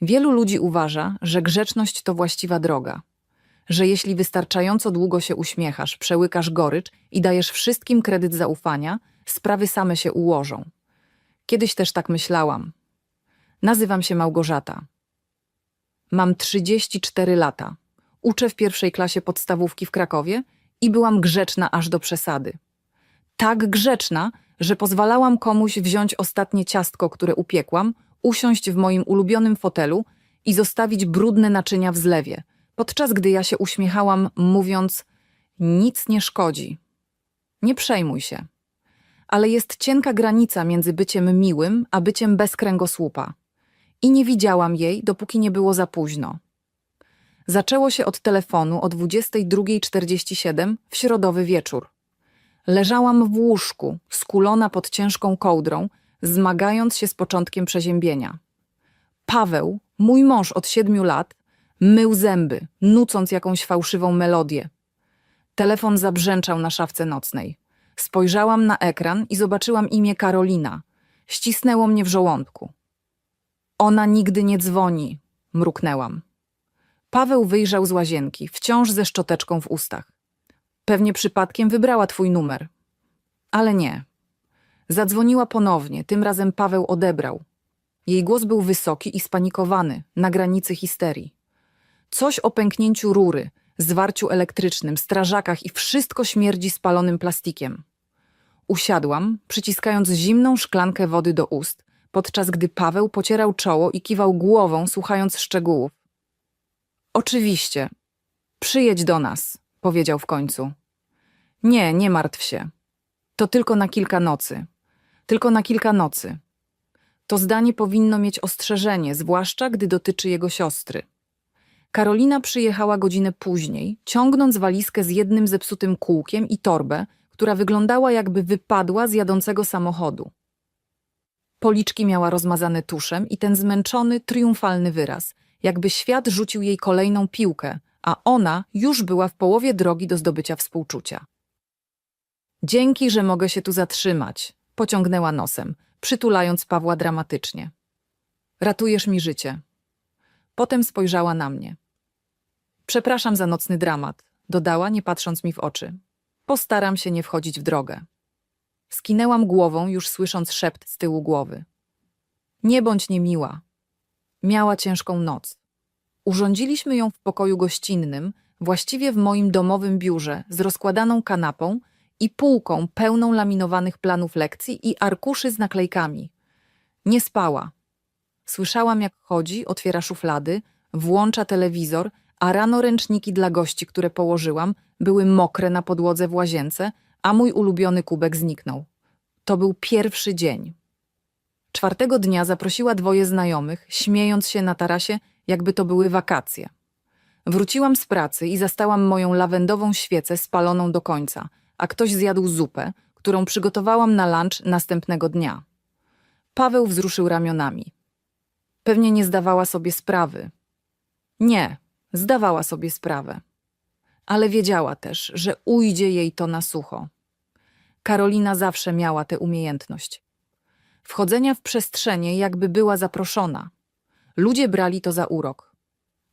Wielu ludzi uważa, że grzeczność to właściwa droga. Że jeśli wystarczająco długo się uśmiechasz, przełykasz gorycz i dajesz wszystkim kredyt zaufania, sprawy same się ułożą. Kiedyś też tak myślałam. Nazywam się Małgorzata. Mam 34 lata. Uczę w pierwszej klasie podstawówki w Krakowie i byłam grzeczna aż do przesady. Tak grzeczna, że pozwalałam komuś wziąć ostatnie ciastko, które upiekłam, usiąść w moim ulubionym fotelu i zostawić brudne naczynia w zlewie, podczas gdy ja się uśmiechałam, mówiąc: Nic nie szkodzi. Nie przejmuj się. Ale jest cienka granica między byciem miłym a byciem bez kręgosłupa. I nie widziałam jej, dopóki nie było za późno. Zaczęło się od telefonu o 22.47 w środowy wieczór. Leżałam w łóżku, skulona pod ciężką kołdrą, zmagając się z początkiem przeziębienia. Paweł, mój mąż od siedmiu lat, mył zęby, nucąc jakąś fałszywą melodię. Telefon zabrzęczał na szafce nocnej. Spojrzałam na ekran i zobaczyłam imię Karolina. Ścisnęło mnie w żołądku. Ona nigdy nie dzwoni, mruknęłam. Paweł wyjrzał z łazienki, wciąż ze szczoteczką w ustach. Pewnie przypadkiem wybrała twój numer. Ale nie. Zadzwoniła ponownie, tym razem Paweł odebrał. Jej głos był wysoki i spanikowany, na granicy histerii. Coś o pęknięciu rury, zwarciu elektrycznym, strażakach i wszystko śmierdzi spalonym plastikiem. Usiadłam, przyciskając zimną szklankę wody do ust, podczas gdy Paweł pocierał czoło i kiwał głową, słuchając szczegółów. Oczywiście. Przyjedź do nas, powiedział w końcu. Nie, nie martw się. To tylko na kilka nocy. Tylko na kilka nocy. To zdanie powinno mieć ostrzeżenie, zwłaszcza gdy dotyczy jego siostry. Karolina przyjechała godzinę później, ciągnąc walizkę z jednym zepsutym kółkiem i torbę, która wyglądała jakby wypadła z jadącego samochodu. Policzki miała rozmazane tuszem i ten zmęczony, triumfalny wyraz, jakby świat rzucił jej kolejną piłkę, a ona już była w połowie drogi do zdobycia współczucia. Dzięki, że mogę się tu zatrzymać, pociągnęła nosem, przytulając Pawła dramatycznie. Ratujesz mi życie. Potem spojrzała na mnie. Przepraszam za nocny dramat, dodała, nie patrząc mi w oczy. Postaram się nie wchodzić w drogę. Skinęłam głową, już słysząc szept z tyłu głowy. Nie bądź niemiła. Miała ciężką noc. Urządziliśmy ją w pokoju gościnnym, właściwie w moim domowym biurze, z rozkładaną kanapą i półką pełną laminowanych planów lekcji i arkuszy z naklejkami. Nie spała. Słyszałam, jak chodzi, otwiera szuflady, włącza telewizor, a rano ręczniki dla gości, które położyłam, były mokre na podłodze w łazience, a mój ulubiony kubek zniknął. To był pierwszy dzień. Czwartego dnia zaprosiła dwoje znajomych, śmiejąc się na tarasie, jakby to były wakacje. Wróciłam z pracy i zastałam moją lawendową świecę spaloną do końca, a ktoś zjadł zupę, którą przygotowałam na lunch następnego dnia. Paweł wzruszył ramionami. Pewnie nie zdawała sobie sprawy. Nie, zdawała sobie sprawę. Ale wiedziała też, że ujdzie jej to na sucho. Karolina zawsze miała tę umiejętność. Wchodzenia w przestrzenie, jakby była zaproszona. Ludzie brali to za urok.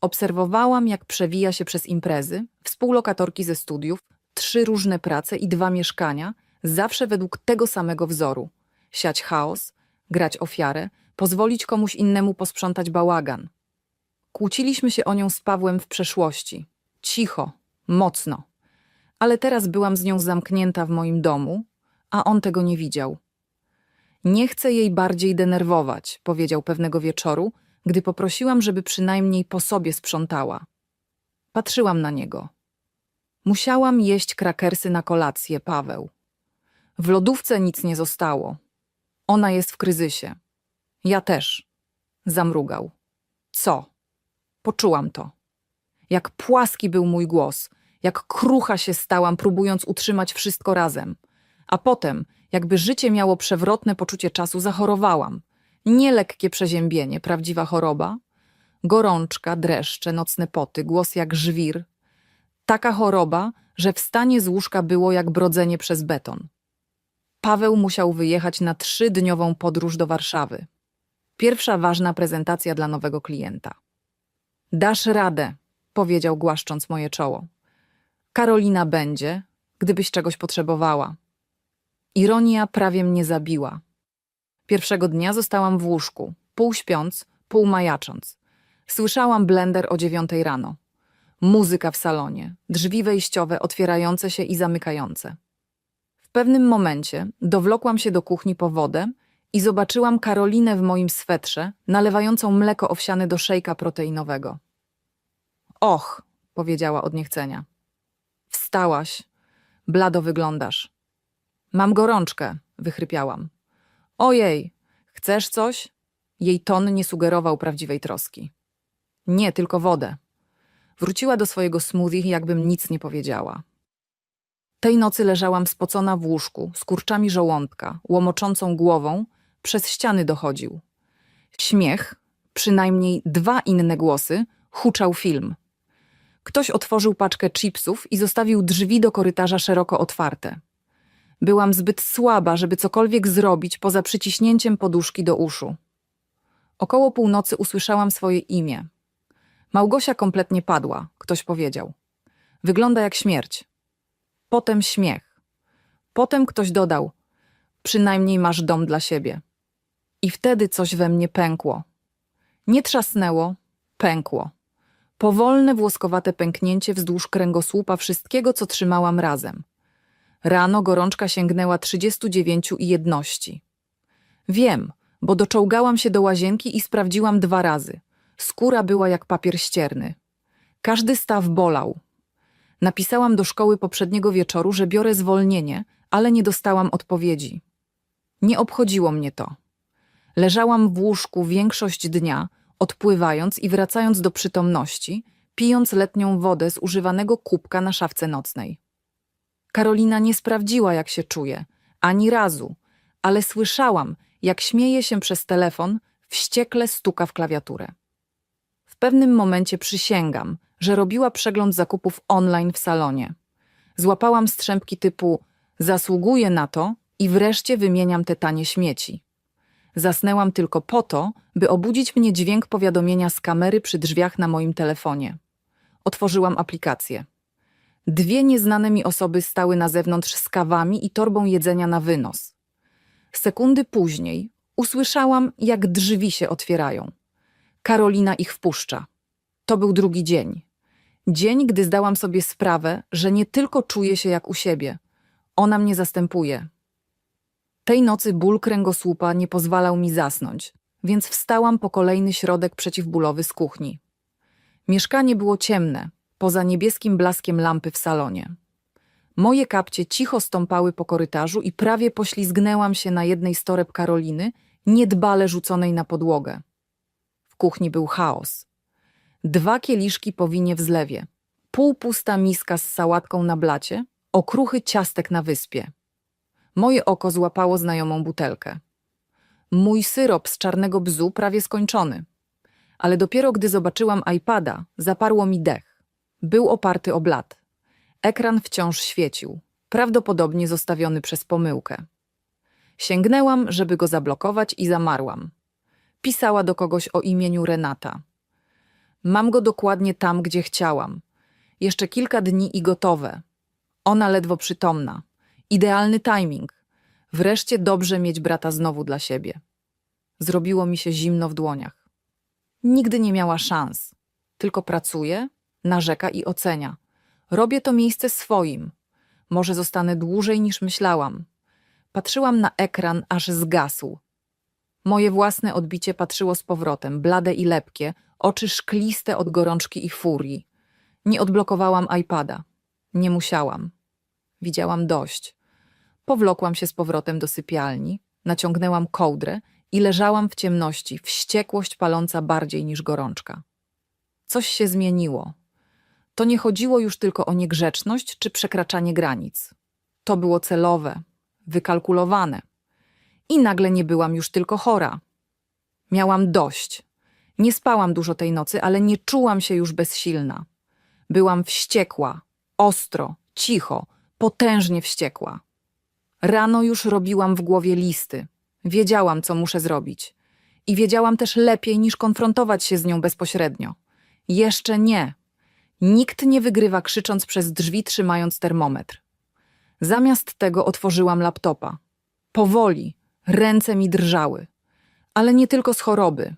Obserwowałam, jak przewija się przez imprezy, współlokatorki ze studiów, trzy różne prace i dwa mieszkania, zawsze według tego samego wzoru. Siać chaos, grać ofiarę, pozwolić komuś innemu posprzątać bałagan. Kłóciliśmy się o nią z Pawłem w przeszłości. Cicho, mocno. Ale teraz byłam z nią zamknięta w moim domu, a on tego nie widział. Nie chcę jej bardziej denerwować, powiedział pewnego wieczoru, gdy poprosiłam, żeby przynajmniej po sobie sprzątała. Patrzyłam na niego. Musiałam jeść krakersy na kolację, Paweł. W lodówce nic nie zostało. Ona jest w kryzysie. Ja też. Zamrugał. Co? Poczułam to. Jak płaski był mój głos, jak krucha się stałam, próbując utrzymać wszystko razem. A potem, jakby życie miało przewrotne poczucie czasu, zachorowałam. Nie lekkie przeziębienie, prawdziwa choroba. Gorączka, dreszcze, nocne poty, głos jak żwir. Taka choroba, że wstanie z łóżka było jak brodzenie przez beton. Paweł musiał wyjechać na trzydniową podróż do Warszawy. Pierwsza ważna prezentacja dla nowego klienta. Dasz radę, powiedział głaszcząc moje czoło. Karolina będzie, gdybyś czegoś potrzebowała. Ironia prawie mnie zabiła. Pierwszego dnia zostałam w łóżku, pół śpiąc, pół majacząc. Słyszałam blender o dziewiątej rano. Muzyka w salonie, drzwi wejściowe otwierające się i zamykające. W pewnym momencie dowlokłam się do kuchni po wodę i zobaczyłam Karolinę w moim swetrze, nalewającą mleko owsiane do szejka proteinowego. Och, powiedziała od niechcenia. Wstałaś. Blado wyglądasz. Mam gorączkę, wychrypiałam. Ojej, chcesz coś? Jej ton nie sugerował prawdziwej troski. Nie, tylko wodę. Wróciła do swojego smoothie, jakbym nic nie powiedziała. Tej nocy leżałam spocona w łóżku, z kurczami żołądka, łomoczącą głową, przez ściany dochodził. Śmiech, przynajmniej dwa inne głosy, huczał film. Ktoś otworzył paczkę chipsów i zostawił drzwi do korytarza szeroko otwarte. Byłam zbyt słaba, żeby cokolwiek zrobić poza przyciśnięciem poduszki do uszu. Około północy usłyszałam swoje imię. Małgosia kompletnie padła, ktoś powiedział. Wygląda jak śmierć. Potem śmiech. Potem ktoś dodał: Przynajmniej masz dom dla siebie. I wtedy coś we mnie pękło. Nie trzasnęło, pękło. Powolne, włoskowate pęknięcie wzdłuż kręgosłupa wszystkiego, co trzymałam razem. Rano gorączka sięgnęła 39 i jedności. Wiem, bo doczołgałam się do łazienki i sprawdziłam dwa razy. Skóra była jak papier ścierny. Każdy staw bolał. Napisałam do szkoły poprzedniego wieczoru, że biorę zwolnienie, ale nie dostałam odpowiedzi. Nie obchodziło mnie to. Leżałam w łóżku większość dnia, odpływając i wracając do przytomności, pijąc letnią wodę z używanego kubka na szafce nocnej. Karolina nie sprawdziła, jak się czuje, ani razu, ale słyszałam, jak śmieje się przez telefon, wściekle stuka w klawiaturę. Pewnym momencie przysięgam, że robiła przegląd zakupów online w salonie. Złapałam strzępki typu zasługuję na to i wreszcie wymieniam te tanie śmieci. Zasnęłam tylko po to, by obudzić mnie dźwięk powiadomienia z kamery przy drzwiach na moim telefonie. Otworzyłam aplikację. Dwie nieznane mi osoby stały na zewnątrz z kawami i torbą jedzenia na wynos. Sekundy później usłyszałam, jak drzwi się otwierają. Karolina ich wpuszcza. To był drugi dzień. Dzień, gdy zdałam sobie sprawę, że nie tylko czuję się jak u siebie. Ona mnie zastępuje. Tej nocy ból kręgosłupa nie pozwalał mi zasnąć, więc wstałam po kolejny środek przeciwbólowy z kuchni. Mieszkanie było ciemne, poza niebieskim blaskiem lampy w salonie. Moje kapcie cicho stąpały po korytarzu i prawie poślizgnęłam się na jednej z toreb Karoliny, niedbale rzuconej na podłogę. Kuchni był chaos. Dwa kieliszki po winie w zlewie, półpusta miska z sałatką na blacie, okruchy ciastek na wyspie. Moje oko złapało znajomą butelkę. Mój syrop z czarnego bzu prawie skończony. Ale dopiero gdy zobaczyłam iPada, zaparło mi dech. Był oparty o blat. Ekran wciąż świecił, prawdopodobnie zostawiony przez pomyłkę. Sięgnęłam, żeby go zablokować i zamarłam. Pisała do kogoś o imieniu Renata. Mam go dokładnie tam, gdzie chciałam. Jeszcze kilka dni i gotowe. Ona ledwo przytomna. Idealny timing. Wreszcie dobrze mieć brata znowu dla siebie. Zrobiło mi się zimno w dłoniach. Nigdy nie miała szans. Tylko pracuje, narzeka i ocenia. Robię to miejsce swoim. Może zostanę dłużej niż myślałam. Patrzyłam na ekran, aż zgasł. Moje własne odbicie patrzyło z powrotem, blade i lepkie, oczy szkliste od gorączki i furii. Nie odblokowałam iPada. Nie musiałam. Widziałam dość. Powlokłam się z powrotem do sypialni, naciągnęłam kołdrę i leżałam w ciemności, wściekłość paląca bardziej niż gorączka. Coś się zmieniło. To nie chodziło już tylko o niegrzeczność czy przekraczanie granic. To było celowe, wykalkulowane. I nagle nie byłam już tylko chora. Miałam dość. Nie spałam dużo tej nocy, ale nie czułam się już bezsilna. Byłam wściekła, ostro, cicho, potężnie wściekła. Rano już robiłam w głowie listy. Wiedziałam, co muszę zrobić. I wiedziałam też lepiej niż konfrontować się z nią bezpośrednio. Jeszcze nie. Nikt nie wygrywa krzycząc przez drzwi, trzymając termometr. Zamiast tego otworzyłam laptopa. Powoli, ręce mi drżały. Ale nie tylko z choroby.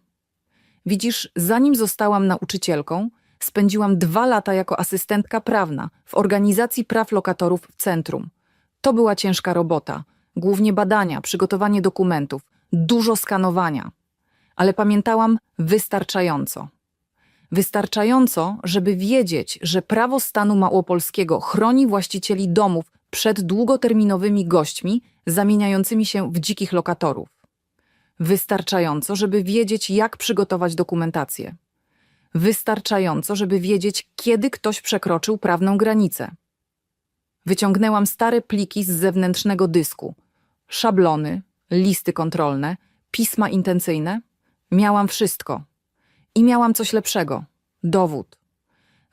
Widzisz, zanim zostałam nauczycielką, spędziłam dwa lata jako asystentka prawna w organizacji praw lokatorów w centrum. To była ciężka robota, głównie badania, przygotowanie dokumentów, dużo skanowania. Ale pamiętałam wystarczająco. Wystarczająco, żeby wiedzieć, że prawo stanu małopolskiego chroni właścicieli domów przed długoterminowymi gośćmi zamieniającymi się w dzikich lokatorów. Wystarczająco, żeby wiedzieć, jak przygotować dokumentację. Wystarczająco, żeby wiedzieć, kiedy ktoś przekroczył prawną granicę. Wyciągnęłam stare pliki z zewnętrznego dysku, szablony, listy kontrolne, pisma intencyjne. Miałam wszystko. I miałam coś lepszego dowód.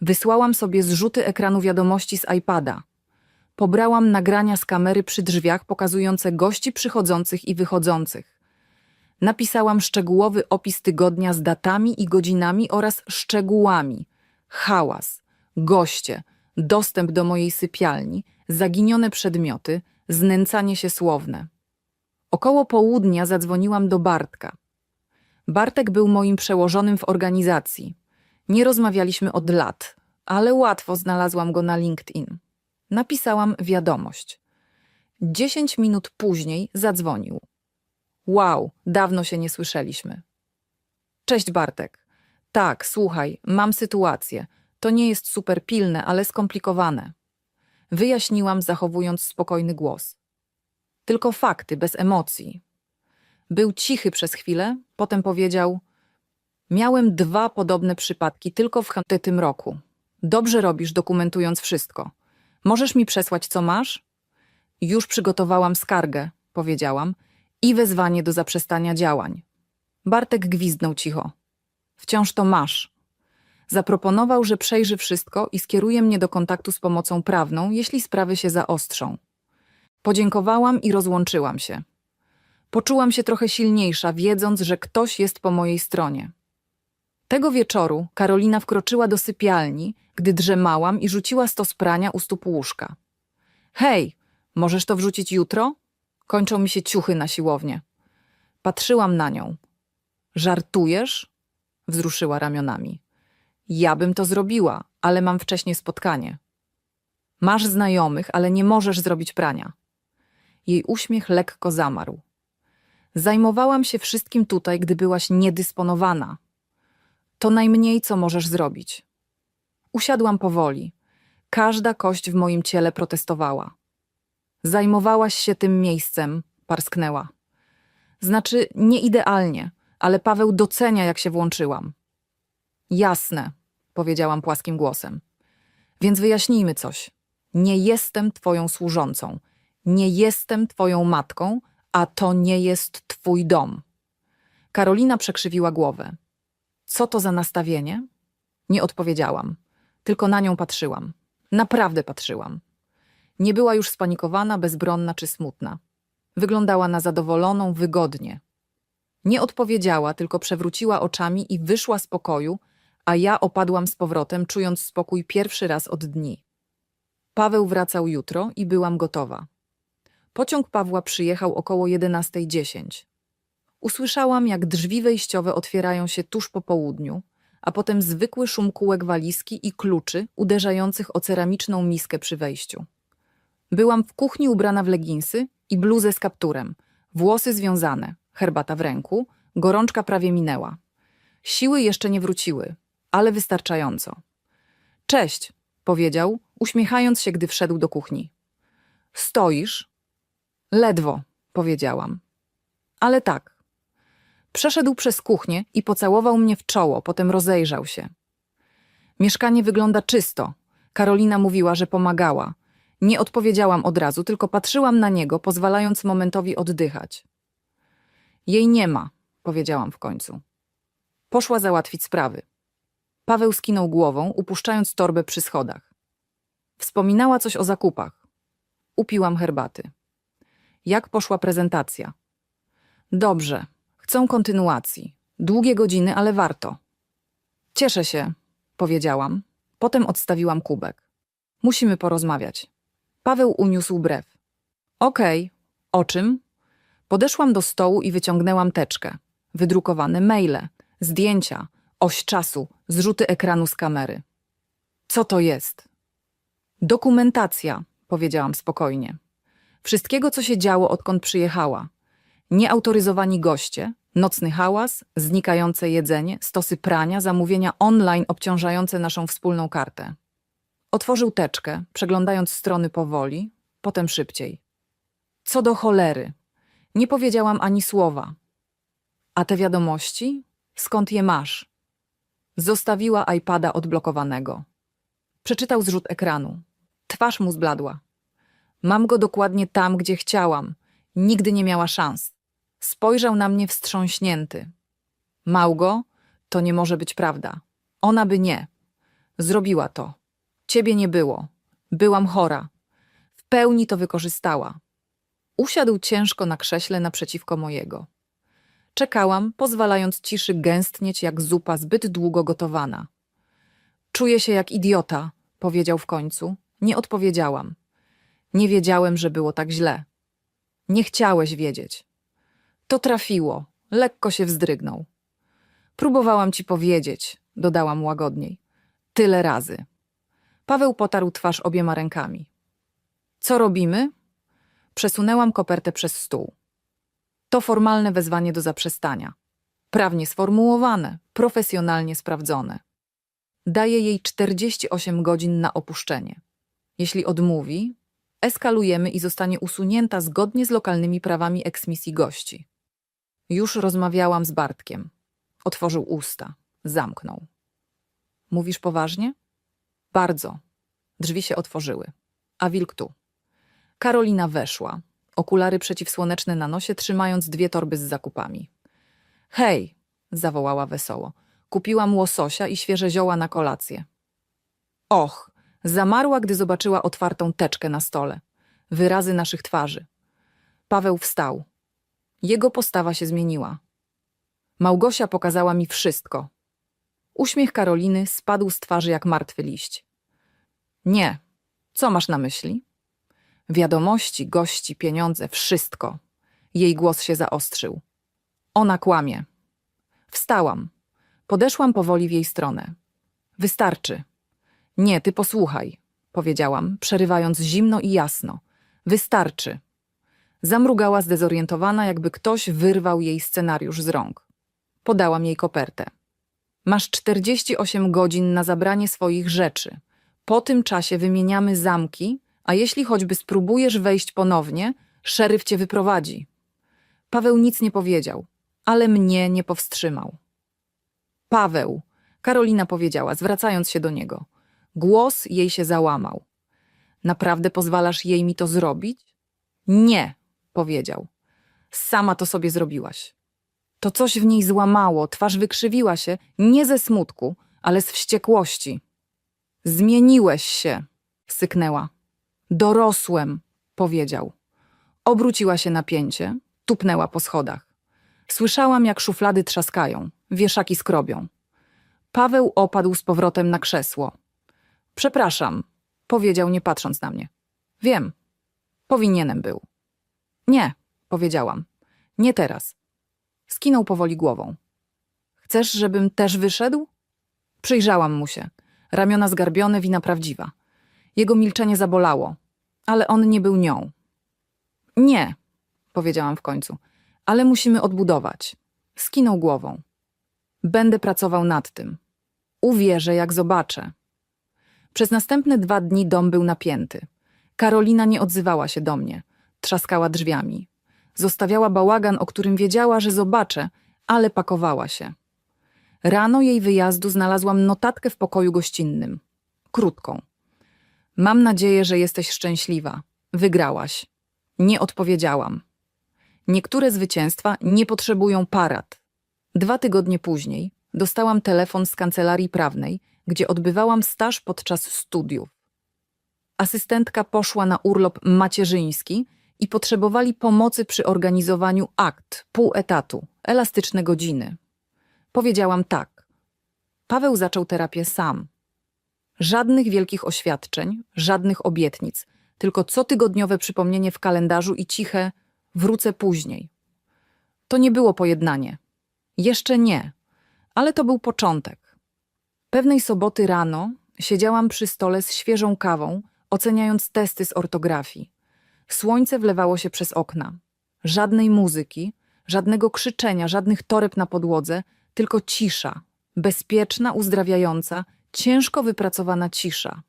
Wysłałam sobie zrzuty ekranu wiadomości z iPada. Pobrałam nagrania z kamery przy drzwiach pokazujące gości przychodzących i wychodzących. Napisałam szczegółowy opis tygodnia z datami i godzinami oraz szczegółami. Hałas, goście, dostęp do mojej sypialni, zaginione przedmioty, znęcanie się słowne. Około południa zadzwoniłam do Bartka. Bartek był moim przełożonym w organizacji. Nie rozmawialiśmy od lat, ale łatwo znalazłam go na LinkedIn. Napisałam wiadomość. Dziesięć minut później zadzwonił. Wow, dawno się nie słyszeliśmy. Cześć Bartek. Tak, słuchaj, mam sytuację. To nie jest super pilne, ale skomplikowane. Wyjaśniłam, zachowując spokojny głos. Tylko fakty, bez emocji. Był cichy przez chwilę, potem powiedział: Miałem dwa podobne przypadki tylko w tym roku. Dobrze robisz, dokumentując wszystko. Możesz mi przesłać, co masz? Już przygotowałam skargę, powiedziałam, i wezwanie do zaprzestania działań. Bartek gwizdnął cicho. Wciąż to masz. Zaproponował, że przejrzy wszystko i skieruje mnie do kontaktu z pomocą prawną, jeśli sprawy się zaostrzą. Podziękowałam i rozłączyłam się. Poczułam się trochę silniejsza, wiedząc, że ktoś jest po mojej stronie. Tego wieczoru Karolina wkroczyła do sypialni, gdy drzemałam i rzuciła stos prania u stóp łóżka. Hej, możesz to wrzucić jutro? Kończą mi się ciuchy na siłownię. Patrzyłam na nią. Żartujesz? Wzruszyła ramionami. Ja bym to zrobiła, ale mam wcześniej spotkanie. Masz znajomych, ale nie możesz zrobić prania. Jej uśmiech lekko zamarł. Zajmowałam się wszystkim tutaj, gdy byłaś niedysponowana. To najmniej, co możesz zrobić. Usiadłam powoli. Każda kość w moim ciele protestowała. Zajmowałaś się tym miejscem, parsknęła. Znaczy, nie idealnie, ale Paweł docenia, jak się włączyłam. Jasne, powiedziałam płaskim głosem. Więc wyjaśnijmy coś. Nie jestem twoją służącą. Nie jestem twoją matką, a to nie jest twój dom. Karolina przekrzywiła głowę. Co to za nastawienie? Nie odpowiedziałam, tylko na nią patrzyłam. Naprawdę patrzyłam. Nie była już spanikowana, bezbronna czy smutna. Wyglądała na zadowoloną, wygodnie. Nie odpowiedziała, tylko przewróciła oczami i wyszła z pokoju, a ja opadłam z powrotem, czując spokój pierwszy raz od dni. Paweł wracał jutro i byłam gotowa. Pociąg Pawła przyjechał około 11.10. Usłyszałam, jak drzwi wejściowe otwierają się tuż po południu, a potem zwykły szum kółek walizki i kluczy uderzających o ceramiczną miskę przy wejściu. Byłam w kuchni ubrana w leginsy i bluzę z kapturem, włosy związane, herbata w ręku, gorączka prawie minęła. Siły jeszcze nie wróciły, ale wystarczająco. Cześć, powiedział, uśmiechając się, gdy wszedł do kuchni. Stoisz? Ledwo, powiedziałam. Ale tak. Przeszedł przez kuchnię i pocałował mnie w czoło, potem rozejrzał się. Mieszkanie wygląda czysto. Karolina mówiła, że pomagała. Nie odpowiedziałam od razu, tylko patrzyłam na niego, pozwalając momentowi oddychać. Jej nie ma, powiedziałam w końcu. Poszła załatwić sprawy. Paweł skinął głową, upuszczając torbę przy schodach. Wspominała coś o zakupach. Upiłam herbaty. Jak poszła prezentacja? Dobrze. Chcą kontynuacji. Długie godziny, ale warto. Cieszę się, powiedziałam. Potem odstawiłam kubek. Musimy porozmawiać. Paweł uniósł brew. Okej, o czym? Podeszłam do stołu i wyciągnęłam teczkę. Wydrukowane maile, zdjęcia, oś czasu, zrzuty ekranu z kamery. Co to jest? Dokumentacja, powiedziałam spokojnie. Wszystkiego, co się działo, odkąd przyjechała. Nieautoryzowani goście, nocny hałas, znikające jedzenie, stosy prania, zamówienia online obciążające naszą wspólną kartę. Otworzył teczkę, przeglądając strony powoli, potem szybciej. Co do cholery. Nie powiedziałam ani słowa. A te wiadomości? Skąd je masz? Zostawiła iPada odblokowanego. Przeczytał zrzut ekranu. Twarz mu zbladła. Mam go dokładnie tam, gdzie chciałam. Nigdy nie miała szans. Spojrzał na mnie wstrząśnięty. Małgo, to nie może być prawda. Ona by nie. Zrobiła to. Ciebie nie było. Byłam chora. W pełni to wykorzystała. Usiadł ciężko na krześle naprzeciwko mojego. Czekałam, pozwalając ciszy gęstnieć jak zupa zbyt długo gotowana. Czuję się jak idiota, powiedział w końcu. Nie odpowiedziałam. Nie wiedziałem, że było tak źle. Nie chciałeś wiedzieć. To trafiło. Lekko się wzdrygnął. Próbowałam ci powiedzieć, dodałam łagodniej. Tyle razy. Paweł potarł twarz obiema rękami. Co robimy? Przesunęłam kopertę przez stół. To formalne wezwanie do zaprzestania. Prawnie sformułowane, profesjonalnie sprawdzone. Daję jej 48 godzin na opuszczenie. Jeśli odmówi, eskalujemy i zostanie usunięta zgodnie z lokalnymi prawami eksmisji gości. Już rozmawiałam z Bartkiem. Otworzył usta, zamknął. Mówisz poważnie? Bardzo. Drzwi się otworzyły. A wilk tu. Karolina weszła, okulary przeciwsłoneczne na nosie, trzymając dwie torby z zakupami. Hej, zawołała wesoło. Kupiłam łososia i świeże zioła na kolację. Och, zamarła, gdy zobaczyła otwartą teczkę na stole. Wyrazy naszych twarzy. Paweł wstał. Jego postawa się zmieniła. Małgosia pokazała mi wszystko. Uśmiech Karoliny spadł z twarzy jak martwy liść. Nie. Co masz na myśli? Wiadomości, gości, pieniądze, wszystko. Jej głos się zaostrzył. Ona kłamie. Wstałam. Podeszłam powoli w jej stronę. Wystarczy. Nie, ty posłuchaj, powiedziałam, przerywając zimno i jasno. Wystarczy. Zamrugała zdezorientowana, jakby ktoś wyrwał jej scenariusz z rąk. Podałam jej kopertę. Masz 48 godzin na zabranie swoich rzeczy. Po tym czasie wymieniamy zamki, a jeśli choćby spróbujesz wejść ponownie, szeryf cię wyprowadzi. Paweł nic nie powiedział, ale mnie nie powstrzymał. Paweł, Karolina powiedziała, zwracając się do niego. Głos jej się załamał. Naprawdę pozwalasz jej mi to zrobić? Nie, powiedział. Sama to sobie zrobiłaś. To coś w niej złamało, twarz wykrzywiła się, nie ze smutku, ale z wściekłości. Zmieniłeś się, syknęła. Dorosłem, powiedział. Obróciła się napięcie, tupnęła po schodach. Słyszałam, jak szuflady trzaskają, wieszaki skrobią. Paweł opadł z powrotem na krzesło. Przepraszam, powiedział, nie patrząc na mnie. Wiem, powinienem był. Nie, powiedziałam. Nie teraz. Skinął powoli głową. Chcesz, żebym też wyszedł? Przyjrzałam mu się. Ramiona zgarbione, wina prawdziwa. Jego milczenie zabolało, ale on nie był nią. Nie, powiedziałam w końcu, ale musimy odbudować. Skinął głową. Będę pracował nad tym. Uwierzę, jak zobaczę. Przez następne dwa dni dom był napięty. Karolina nie odzywała się do mnie. Trzaskała drzwiami. Zostawiała bałagan, o którym wiedziała, że zobaczę, ale pakowała się. Rano jej wyjazdu znalazłam notatkę w pokoju gościnnym. Krótką. Mam nadzieję, że jesteś szczęśliwa. Wygrałaś. Nie odpowiedziałam. Niektóre zwycięstwa nie potrzebują parad. Dwa tygodnie później dostałam telefon z kancelarii prawnej, gdzie odbywałam staż podczas studiów. Asystentka poszła na urlop macierzyński i potrzebowali pomocy przy organizowaniu akt, pół etatu, elastyczne godziny. Powiedziałam tak. Paweł zaczął terapię sam. Żadnych wielkich oświadczeń, żadnych obietnic, tylko cotygodniowe przypomnienie w kalendarzu i ciche wrócę później. To nie było pojednanie. Jeszcze nie, ale to był początek. Pewnej soboty rano siedziałam przy stole z świeżą kawą, oceniając testy z ortografii. Słońce wlewało się przez okna. Żadnej muzyki, żadnego krzyczenia, żadnych toreb na podłodze, tylko cisza. Bezpieczna, uzdrawiająca, ciężko wypracowana cisza.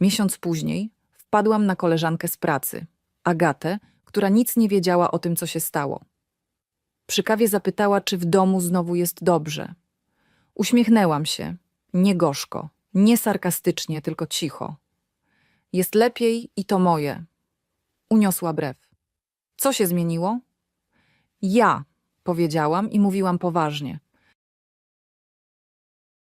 Miesiąc później wpadłam na koleżankę z pracy, Agatę, która nic nie wiedziała o tym, co się stało. Przy kawie zapytała, czy w domu znowu jest dobrze. Uśmiechnęłam się, nie gorzko, nie sarkastycznie, tylko cicho. Jest lepiej i to moje. Uniosła brew. Co się zmieniło? Ja, powiedziałam i mówiłam poważnie.